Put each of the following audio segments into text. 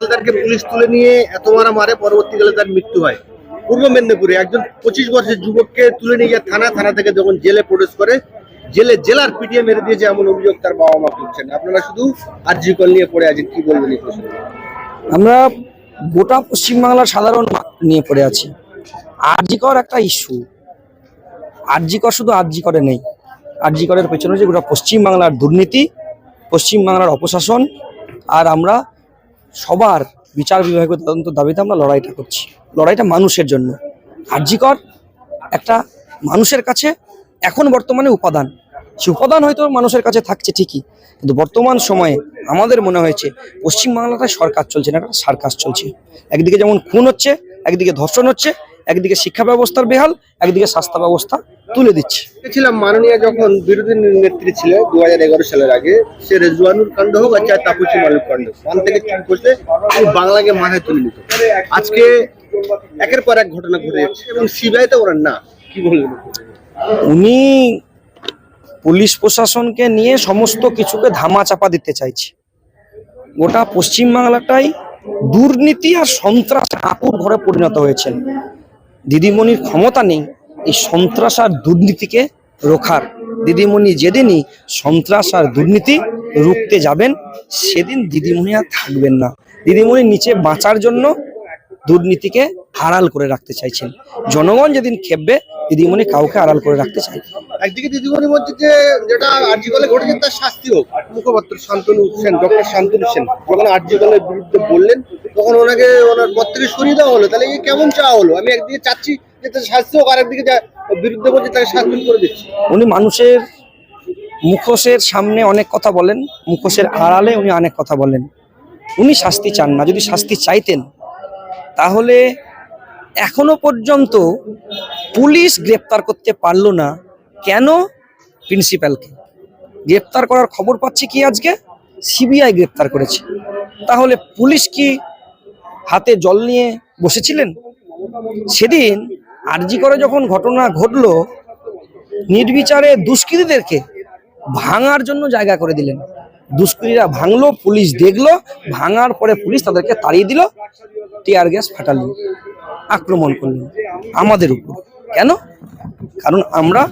তাদেরকে পুলিশ তুলে নিয়ে এত মারা মারে পরবর্তীকালে তার মৃত্যু হয়। পূর্ব মেদিনীপুরে একজন পঁচিশ বছরের যুবককে তুলে নিয়ে যায় থানা থানা থেকে যখন জেলে প্রবেশ করে, জেলে জেলার পিটিয়ে মেরে দিয়েছে এমন অভিযোগ তার বাবা মা করছেন আপনারা শুধু আরজি কল নিয়ে পড়ে আছেন, কি বলবেন আমরা গোটা পশ্চিমবাংলার সাধারণ নিয়ে পড়ে আছি। আরজিকর একটা ইস্যু। আরজিকর শুধু আরজিকরে নেই। আরজিকরের পেছনে যে গোটা পশ্চিমবাংলার দুর্নীতি, পশ্চিমবাংলার অপশাসন, আর আমরা সবার বিচার বিভাগীয় তদন্ত দাবিতে আমরা লড়াইটা করছি। লড়াইটা মানুষের জন্য। আরজিকর একটা মানুষের কাছে এখন বর্তমানে উপাদান। সে উপাদান হয়তো মানুষের কাছে থাকছে ঠিকই, কিন্তু বর্তমান সময়ে আমাদের মনে হয়েছে পশ্চিমবাংলাটায় সরকার চলছে না, একটা সার্কাস চলছে। একদিকে যেমন খুন হচ্ছে, একদিকে ধর্ষণ হচ্ছে, একদিকে শিক্ষা ব্যবস্থার বেহাল, একদিকে স্বাস্থ্য ব্যবস্থা তুলে দিচ্ছে। দেখছিলাম মাননীয় যখন বিরোধী নেত্রী ছিল দু হাজার এগারো সালের আগে সে রেজওয়ানুর কাণ্ড হোক আর চায় তাপসী মালুক কাণ্ড ওখান থেকে চুপ তিনি বাংলাকে মাথায় তুলে নিত আজকে একের পর এক ঘটনা ঘটে যাচ্ছে এবং সিবিআই তো ওরা না কি বলবেন উনি পুলিশ প্রশাসনকে নিয়ে সমস্ত কিছুকে ধামা চাপা দিতে চাইছে। গোটা পশ্চিমবাংলাটাই দুর্নীতি আর সন্ত্রাস আপুর ঘরে পরিণত হয়েছেন দিদিমণির ক্ষমতা নেই এই সন্ত্রাস আর দুর্নীতিকে রোখার। দিদিমণি যেদিনই সন্ত্রাস আর দুর্নীতি রুখতে যাবেন, সেদিন দিদিমণি আর থাকবেন না। দিদিমণির নিচে বাঁচার জন্য দুর্নীতিকে আড়াল করে রাখতে চাইছেন। জনগণ যেদিন খেপবে, দিদিমণি কাউকে আড়াল করে রাখতে চাই একদিকে দিদিমণি বলছে যে, যেটা আর্জিকলে ঘটেছে, তার শাস্তি হোক। মুখপাত্র শান্তনু সেন, ডক্টর শান্তনু সেন, যখন আর্জিকলের বিরুদ্ধে বললেন, তখন ওনাকে ওনার থেকে সরিয়ে দেওয়া হলো। তাহলে কেমন চাওয়া হলো? আমি একদিকে চাচ্ছি শাস্তি করে উনি মানুষের মুখোশের সামনে অনেক কথা বলেন, মুখোশের আড়ালে উনি অনেক কথা বলেন। উনি শাস্তি চান না, যদি শাস্তি চাইতেন, তাহলে এখনও পর্যন্ত পুলিশ গ্রেপ্তার করতে পারল না, কেন প্রিন্সিপালকে? গ্রেপ্তার করার খবর পাচ্ছি কি আজকে? সিবিআই গ্রেপ্তার করেছে। তাহলে পুলিশ কি হাতে জল নিয়ে বসেছিলেন? সেদিন আরজি করে যখন ঘটনা ঘটলো, নির্বিচারে দুষ্কৃতীদেরকে ভাঙার জন্য জায়গা করে দিলেন। দুষ্কৃতীরা ভাঙলো, পুলিশ দেখল, ভাঙার পরে পুলিশ তাদেরকে তাড়িয়ে দিল টিয়ার গ্যাস ফাটালো, আক্রমণ করলেন আমাদের উপর। কেন? কারণ আমরা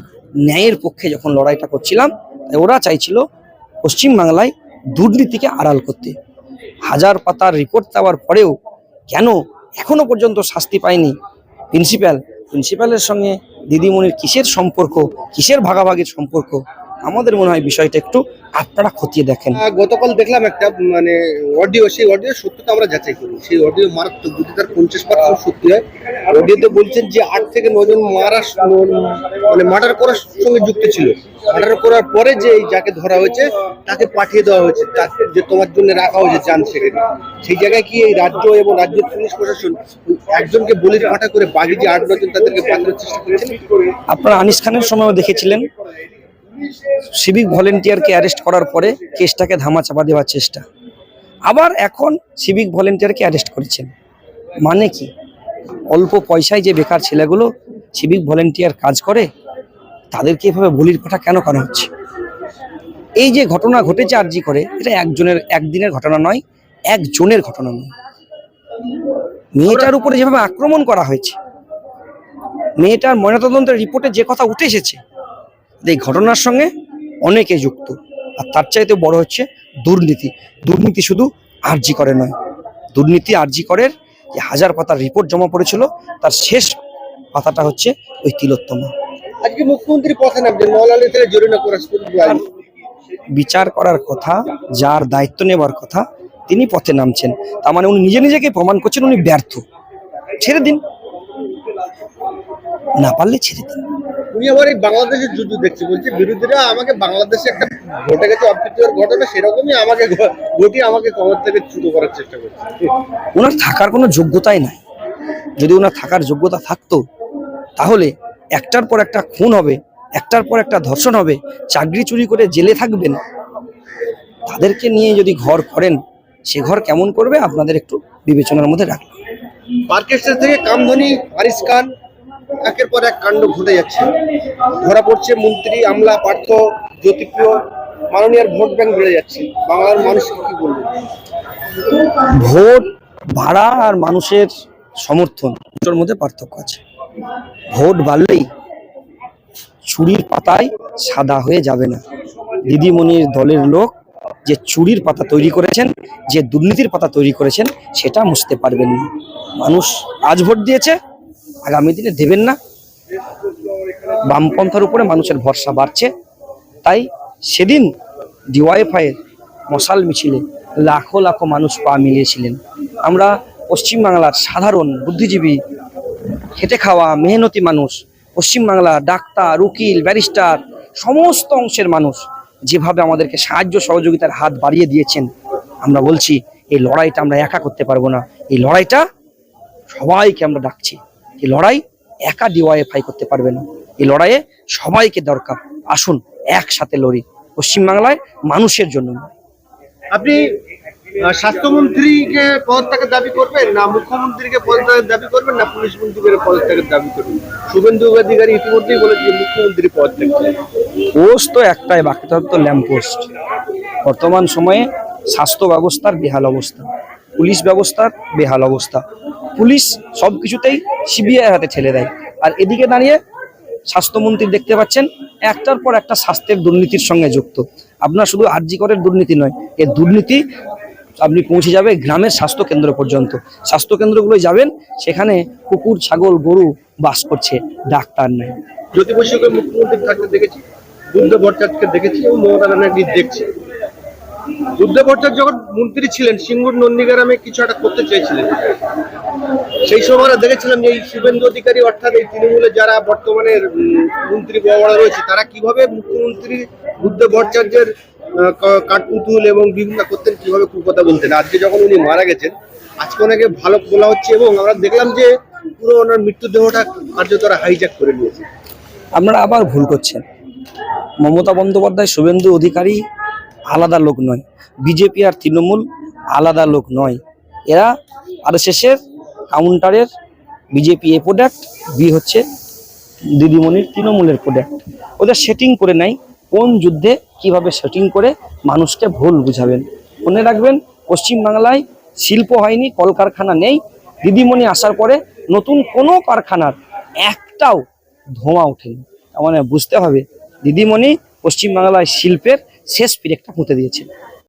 ন্যায়ের পক্ষে যখন লড়াইটা করছিলাম, তাই ওরা চাইছিল পশ্চিমবাংলায় দুর্নীতিকে আড়াল করতে। হাজার পাতার রিপোর্ট দেওয়ার পরেও কেন এখনও পর্যন্ত শাস্তি পায়নি? প্রিন্সিপাল প্রিন্সিপালের সঙ্গে দিদিমণির কিসের সম্পর্ক কিসের ভাগাভাগির সম্পর্ক? আমাদের মনে হয় বিষয়টা একটু আপনারা খতিয়ে দেখেন। গতকাল দেখলাম একটা মানে অডিও সেই অডিও সত্যতা আমরা যাচাই করি। সেই অডিও মারাত্মক যদি তার পঞ্চাশ পার্সেন্ট সত্যি হয়। অডিওতে বলছেন যে আট থেকে নজন মারা মানে মার্ডার করার সঙ্গে যুক্ত ছিল। মার্ডার করার পরে যে এই যাকে ধরা হয়েছে তাকে পাঠিয়ে দেওয়া হয়েছে। তাকে যে তোমার জন্য রাখা হয়েছে চান সেখানে সেই জায়গায় কি এই রাজ্য এবং রাজ্যের পুলিশ প্রশাসন একজনকে বলির পাঠা করে বাকি যে আট নজন তাদেরকে পাঠানোর চেষ্টা করছেন? আপনারা আনিস খানের সময়ও দেখেছিলেন। সিভিক ভলেন্টিয়ারকে অ্যারেস্ট করার পরে কেসটাকে ধামা চাপা দেওয়ার চেষ্টা। আবার এখন সিভিক ভলেন্টিয়ারকে অ্যারেস্ট করেছেন। মানে কি? অল্প পয়সায় যে বেকার ছেলেগুলো সিভিক ভলেন্টিয়ার কাজ করে, তাদেরকে এভাবে বলির পাঠা কেন করা হচ্ছে? এই যে ঘটনা ঘটেছে আরজি করে, এটা একজনের, একদিনের ঘটনা নয়, একজনের ঘটনা নয়। মেয়েটার উপরে যেভাবে আক্রমণ করা হয়েছে, মেয়েটার ময়নাতদন্তের রিপোর্টে যে কথা উঠে এসেছে এই ঘটনার সঙ্গে অনেকে যুক্ত। আর তার চাইতে বড় হচ্ছে দুর্নীতি। দুর্নীতি শুধু আরজি করে নয়। দুর্নীতি আরজি করের যে হাজার পাতার রিপোর্ট জমা পড়েছিল তার শেষ পাতাটা হচ্ছে ওই তিলোত্তমা। আজকে মুখ্যমন্ত্রী পথে নামছেন নলালে থেকে জরিনা বিচার করার কথা যার দায়িত্ব নেবার কথা তিনি পথে নামছেন। তার মানে উনি নিজে নিজেকে প্রমাণ করছেন উনি ব্যর্থ। ছেড়ে দিন। না পারলে ছেড়ে দিন। উনি আবার এই বাংলাদেশের যুদ্ধ দেখছে। বলছে বিরোধীরা আমাকে বাংলাদেশে একটা ঘটে গেছে অপ্রীতিকর ঘটনা সেরকমই আমাকে ঘটিয়ে আমাকে ক্ষমতা থেকে চ্যুত করার চেষ্টা করছে। ওনার থাকার কোনো যোগ্যতাই নাই। যদি ওনার থাকার যোগ্যতা থাকতো তাহলে একটার পর একটা খুন হবে একটার পর একটা ধর্ষণ হবে চাকরি চুরি করে জেলে থাকবেন। তাদেরকে নিয়ে যদি ঘর করেন সে ঘর কেমন করবে আপনাদের একটু বিবেচনার মধ্যে রাখবেন মার্কেস্টার থেকে কামধনি আরিস খান একের পর এক কাণ্ড ঘটে যাচ্ছে। ধরা পড়ছে মন্ত্রী, আমলা, পার্থ, জ্যোতিপ্রিয় মাননীয় ভোট ব্যাংক বেড়ে যাচ্ছে। বাংলার মানুষ কি বলবে? ভোট ভাড়া আর মানুষের সমর্থন, দুটোর মধ্যে পার্থক্য আছে। ভোট বাড়লেই চুরির পাতায় সাদা হয়ে যাবে না। দিদিমণির দলের লোক যে চুরির পাতা তৈরি করেছেন, যে দুর্নীতির পাতা তৈরি করেছেন, সেটা মুছতে পারবেন না। মানুষ আজ ভোট দিয়েছে আগামী দিনে দেবেন না। বামপন্থার উপরে মানুষের ভরসা বাড়ছে। তাই সেদিন ডিওয়াইফাইয়ের মশাল মিছিলে লাখো লাখো মানুষ পা মিলিয়েছিলেন। আমরা পশ্চিমবাংলার সাধারণ বুদ্ধিজীবী, খেটে খাওয়া মেহনতি মানুষ, পশ্চিমবাংলা ডাক্তার, উকিল, ব্যারিস্টার, সমস্ত অংশের মানুষ যেভাবে আমাদেরকে সাহায্য সহযোগিতার হাত বাড়িয়ে দিয়েছেন, আমরা বলছি, এই লড়াইটা আমরা একা করতে পারব না। এই লড়াইটা সবাইকে আমরা ডাকছি। এই লড়াই একা ডিওয়াইফাই করতে পারবে না। এই লড়াইয়ে সবাইকে দরকার। আসুন একসাথে লড়ি। পশ্চিমবাংলায় মানুষের জন্য। আপনি স্বাস্থ্যমন্ত্রীকে পদত্যাগের দাবি করবেন না মুখ্যমন্ত্রীকে পদত্যাগের দাবি করবেন না পুলিশ মন্ত্রীকে পদত্যাগের দাবি করবেন? শুভেন্দু অধিকারী ইতিমধ্যেই বলেছে যে মুখ্যমন্ত্রী পদত্যাগ। পোস্ট তো একটাই বাকি তো ল্যাম্প পোস্ট। বর্তমান সময়ে স্বাস্থ্য ব্যবস্থার বেহাল অবস্থা। পুলিশ ব্যবস্থার বেহাল অবস্থা। পুলিশ সব কিছুতেই সিবিআই হাতে ঠেলে দেয়। আর এদিকে দাঁড়িয়ে স্বাস্থ্যমন্ত্রী দেখতে পাচ্ছেন, একটার পর একটা স্বাস্থ্যের দুর্নীতির সঙ্গে যুক্ত। আপনার শুধু আর্জি করের দুর্নীতি নয় এর দুর্নীতি আপনি পৌঁছে যাবে গ্রামের স্বাস্থ্য কেন্দ্র পর্যন্ত। স্বাস্থ্য কেন্দ্রগুলোয় যাবেন, সেখানে কুকুর, ছাগল, গরু বাস করছে, ডাক্তার নেই। জ্যোতি মুখ্যমন্ত্রী থাকতে দেখেছি বুদ্ধ ভট্টাচার্যকে দেখেছি এবং মমতা ব্যানার্জি দেখছি। বুদ্ধ ভট্টাচার্য যখন মন্ত্রী ছিলেন, সিঙ্গুর নন্দীগ্রামে কিছু একটা করতে চেয়েছিলেন। সেই সময় আমরা দেখেছিলাম যে এই শুভেন্দু অধিকারী অর্থাৎ এই তৃণমূলের যারা বর্তমানে মন্ত্রী বড় রয়েছে, তারা কীভাবে মুখ্যমন্ত্রী বুদ্ধ ভট্টাচার্যের কাঠপুতুল এবং বিভিন্ন করতেন, কীভাবে কুকথা বলতেন। আজকে যখন উনি মারা গেছেন, আজকে ওনাকে ভালো বলা হচ্ছে এবং আমরা দেখলাম যে পুরো ওনার মৃত্যুদেহটা কার্যত হাইজ্যাক করে নিয়েছে। আপনারা আবার ভুল করছেন। মমতা বন্দ্যোপাধ্যায় শুভেন্দু অধিকারী আলাদা লোক নয়। বিজেপি আর তৃণমূল আলাদা লোক নয়। এরা আর আরএসএসের কাউন্টারের বিজেপি এ প্রোডাক্ট বি হচ্ছে দিদিমণির তৃণমূলের প্রোডাক্ট ওদের সেটিং করে নাই কোন যুদ্ধে কীভাবে সেটিং করে মানুষকে ভুল বুঝাবেন। মনে রাখবেন, পশ্চিমবাংলায় শিল্প হয়নি, কলকারখানা নেই। দিদিমণি আসার পরে নতুন কোনো কারখানার একটাও ধোঁয়া ওঠেনি। মানে বুঝতে হবে, দিদিমণি পশ্চিমবাংলায় শিল্পের শেষ পিরেকটা পুঁতে দিয়েছে।